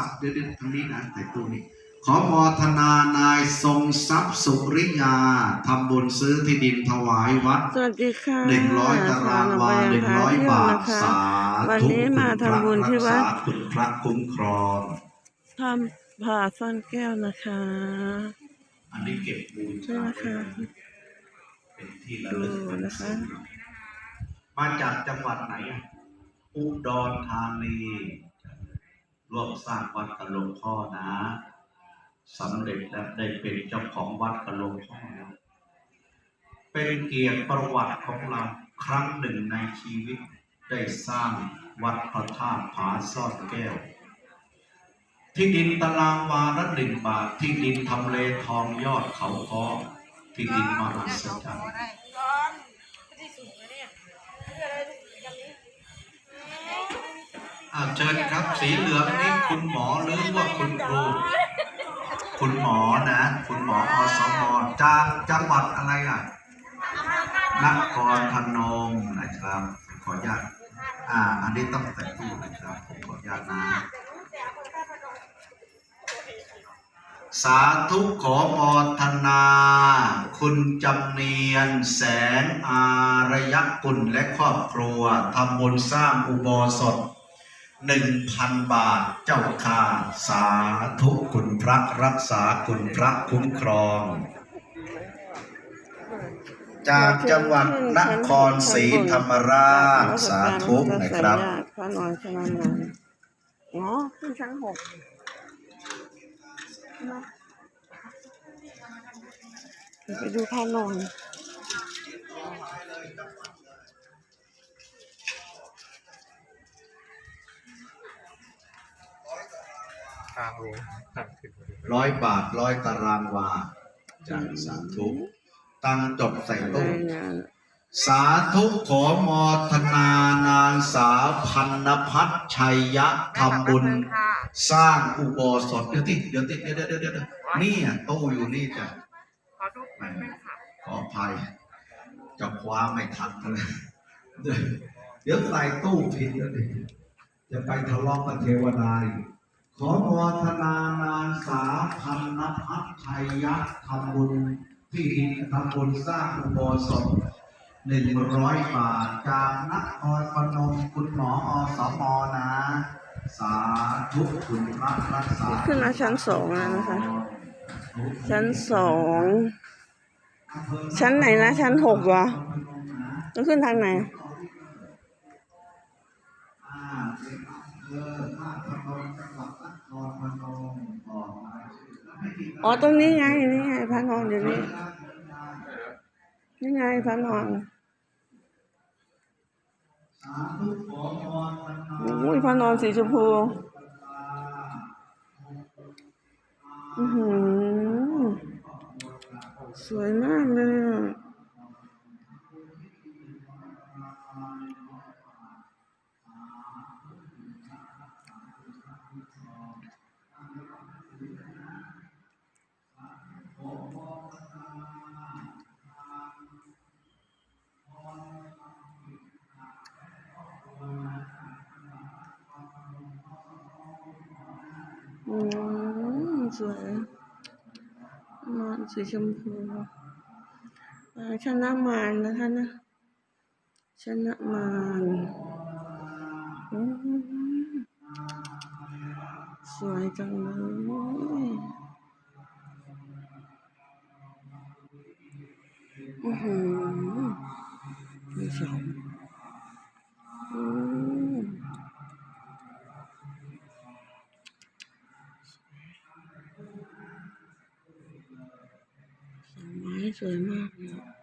รัพย์เดี๋ยวๆทางนี้นะใส่ตู้นี้ ขอมอทนานายทรงทรัพย์สุริยาทำบุญซื้อที่ดินถวายวัดสวัสดีค่ะหนึ่งร้อยตารางวาหนึ่งร้อยบาทสาวันธุนี้มาทำบุญที่วัดรักษาคุณพระคุ้มครองทำผ่าซ่อนแก้วนะคะ อันนี้เก็บบูญใช่ไหมคะเป็นที่ระลึกดูนะคะ มาจากจังหวัดไหนอะอุดรธานี ร่วมสร้างวัดกับหลวงพ่อนะสำเร็จแล้วได้เป็นเจ้าของวัดกับหลวงพ่อนะเป็นเกียรติประวัติของเราครั้งหนึ่งในชีวิตได้สร้างวัดพระธาตุผาซ่อนแก้ว ที่ดินตารางวาละหนึ่งบาท ที่ดินทำเลทองยอดเขาคอที่ดินมหัศจรรย์ อ่าเชิญครับ สีเหลืองนี่คุณหมอหรือว่าคุณครู คุณหมอนะ คุณหมออสมจากจังหวัดอะไรอะนครพนมนะครับ ขออนุญาตอ่า อันนี้ต้องแต่งตู้นะครับผมขออนุญาตนะสาธุขอมอทนา คุณจำเนียนแสนอารยกุลและครอบครัวทำบุญสร้างอุโบสถ หนึ่งพันบาทเจ้าค่าสาธุคุณพระรักษาคุณพระคุ้มครอง จากจังหวัดนครศรีธรรมราชสาธุนะครับพระนอนชนะนานอ๋อขึ้นชั้นหกไปดูพระนอนางลงทางขึ้นร้อยบาทร้อยตารางวาจากสาธุตั้งจบใส่รตู้ายงานสาธุขอมอทนานางสาวพันนพัฒน์ชัยยะทำบุญ สร้างอุโบสถเดี๋ยวติเดี๋ยวติเดี๋ยวเดี๋ยวเดี๋ยวเดี๋ยวนี่อะตู้อยู่นี่จ้ะขอทุกคนเป็นค่ะขออภัยจะคว้าไม่ทันเลยเดี๋ยวเดี๋ยวใส่ตู้ผิดแล้วดิจะไปทะเลาะกับเทวดาอีก ขอมอทนานางสาวพันนพัฒน์ชัยยะทำบุญที่ดินทำบุญสร้างอุโบสถหนึ่งร้อยบาทจากนครพนมคุณหมออสมนะ สาธุคุณพระรักษาขึ้นมาชั้นสองแล้วนะคะ ชั้นสอง ชั้นไหนนะ ชั้นหกเหรอต้องขึ้นทางไหน อ๋อตรงนี้ไงนี่ไงพระนอนอยู่นี่นี่ไงพระนอนอุ้ยพระนอนสีชมพูอือหือสวยมากเลยอะ อืมสวยนอนสีชมพูชนะมารนะท่านนะ ชนะมารอืมสวยจังเลย อกไ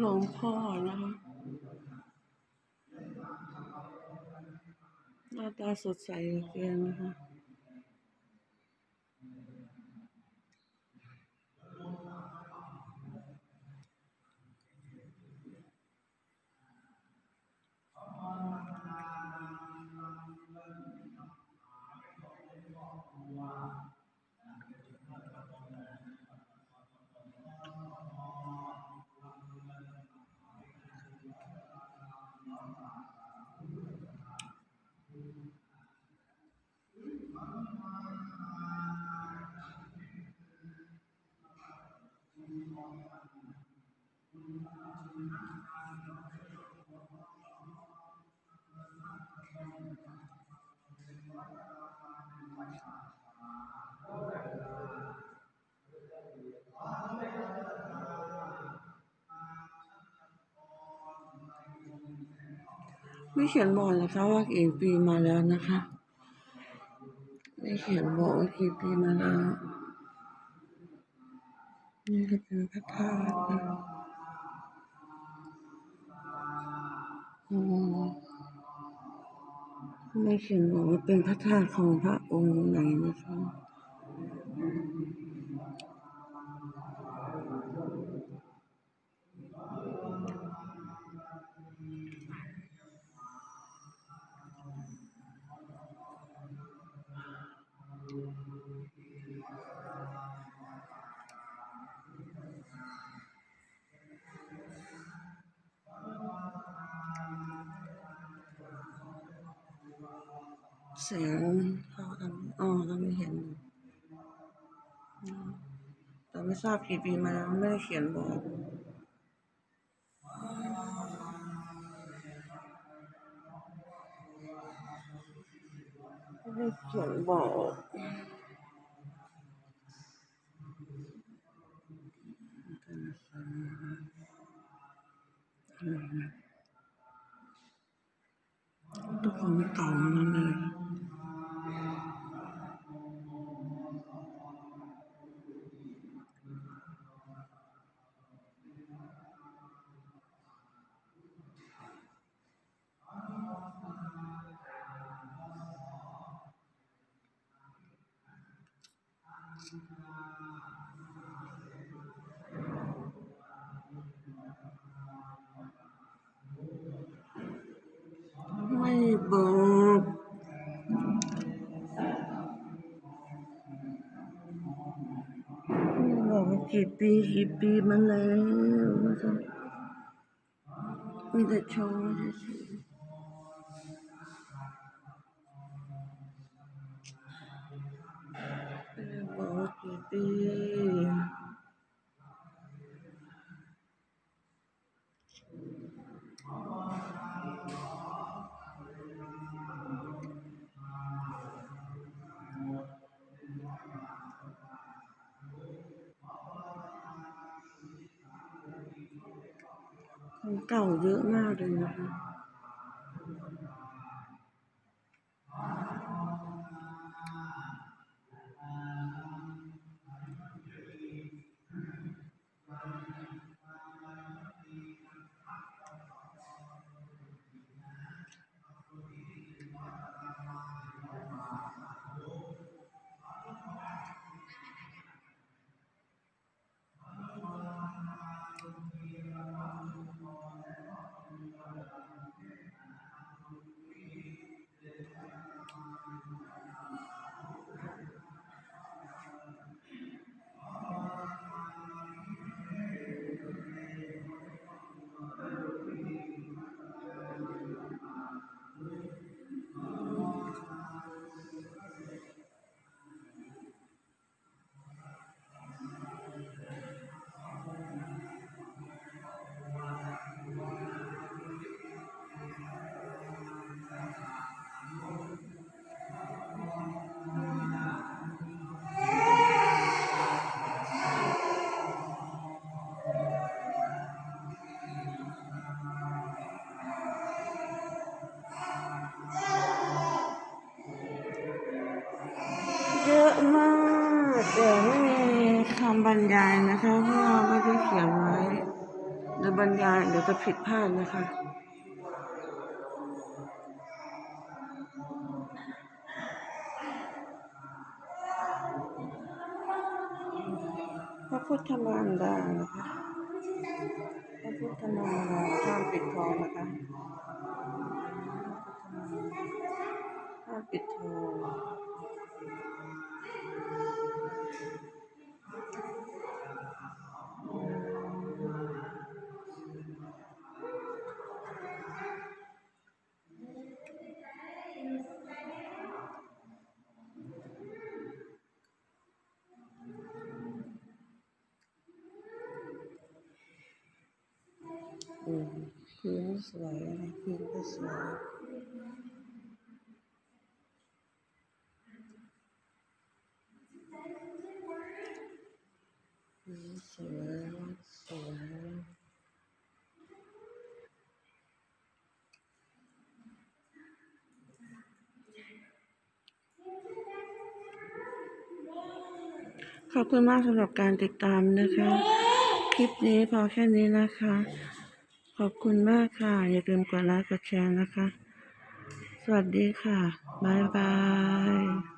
หลวงพ่อนะคะหน้าตาสดใสเหลือเกินนะคะ ไม่เขียนบอกนะคะว่ากี่ปีมาแล้วนะคะ ไม่เขียนบอกว่ากี่ปีมาแล้วนี่ก็เป็นพระธาตุนะอ๋อไม่เขียนบอกว่าเป็นพระธาตุของพระองค์ไหนนะคะ เสียงเขาทำอ๋อเราไม่เห็นแต่ไม่ทราบกี่ปีมาแล้วไม่ได้เขียนบอกไม่ได้เขียนบอกอืม กี่ปีกี่ปีมาแล้วนะคะมีแต่โชว์เฉยๆบอกว่ากี่ปี เก่าเยอะมากเลยนะคะ รรยายนะคะเพราะว่าไม่ได้เขียนไว้หรือบรรยายเดี๋ยวจะผิดพลาดนะคะพระพุทธมารดานะคะพระพุทธมารดาห้ามปิดทองนะคะห้ามปิดทอง อืมพื้นสวยอะไรพื้นก็สวยพื้นสวยสวยขอบคุณมากสำหรับการติดตามนะคะ คลิปนี้พอแค่นี้นะคะ ขอบคุณมากค่ะ อย่าลืมกดไลค์กดแชร์นะคะ สวัสดีค่ะ บ๊ายบาย